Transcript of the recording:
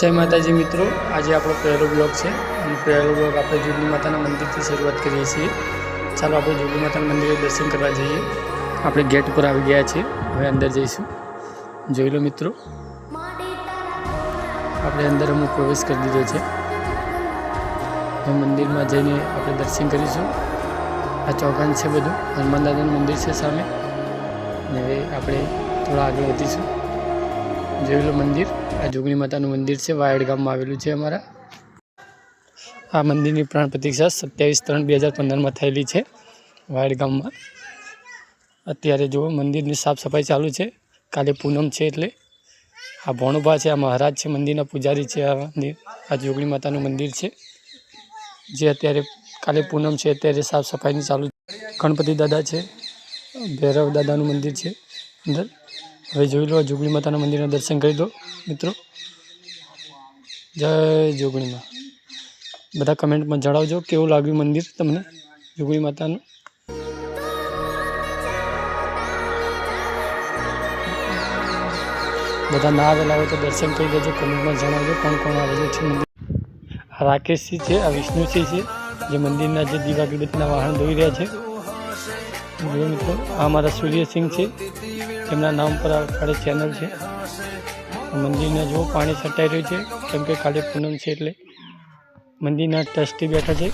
જય માતાજી મિત્રો. આજે આપણો પહેલો બ્લોગ છે. અને પહેલો બ્લોગ આપણે જુગલી માતાના મંદિરથી શરૂઆત કરીએ છીએ. ચાલો આપણે જુગલી માતાના મંદિરે દર્શન કરવા જઈએ. આપણે ગેટ ઉપર આવી ગયા છીએ. હવે અંદર જઈશું. જોઈ લો મિત્રો. આપણે અંદર અમુક પ્રવેશ કરી દીધો છે. મંદિરમાં જઈને આપણે દર્શન કરીશું. આ ચોકાન છે બધું. હનુમાન દાદાનું મંદિર છે સામે. અને હવે આપણે થોડા આગળ વધીશું. જોઈ લો મંદિર. આ જોગણી માતાનું મંદિર છે, વાયડ ગામમાં આવેલું છે અમારા. આ મંદિરની પ્રાણ પ્રતિષ્ઠા સત્યાવીસ ત્રણ બે હજાર પંદરમાં થયેલી છે, વાયડ ગામમાં. અત્યારે જુઓ મંદિરની સાફ સફાઈ ચાલુ છે, કાલે પૂનમ છે એટલે. આ ભોણુભા છે, આ મહારાજ છે, મંદિરના પૂજારી છે, આ મંદિર, આ જોગણી માતાનું મંદિર છે. જે અત્યારે કાલે પૂનમ છે, અત્યારે સાફ સફાઈની ચાલુ ગણપતિ દાદા છે, ભૈરવ દાદાનું મંદિર છે અંદર. હવે જોઈ લો, જોગણી માતાના મંદિરના દર્શન કરી દો, મિત્રો. જય જોગણીમાં બધા કમેન્ટમાં જણાવજો, કેવું લાગ્યું મંદિર તમને, જોગણી માતાનું? બધા ના આવેલા હોય તો દર્શન કરી દેજો, કમેન્ટમાં જણાવજો કોણ કોણ આવેલો છે રાકેશજી છે, આ વિષ્ણુસિંહ છે, જે મંદિરના જે દીવા અગરબત્તીના વાહન ધોઈ રહ્યા છે. જો મિત્રો આ અમારા સૂર્યસિંહ છે. તેમના નામ પર આ કાલે ચેનલ છે. મંદિરને જો પાણી છટાઈ રહ્યું છે, કેમ કે કાલે પૂનમ છે એટલે મંદિરના ટ્રસ્ટી બેઠા છે.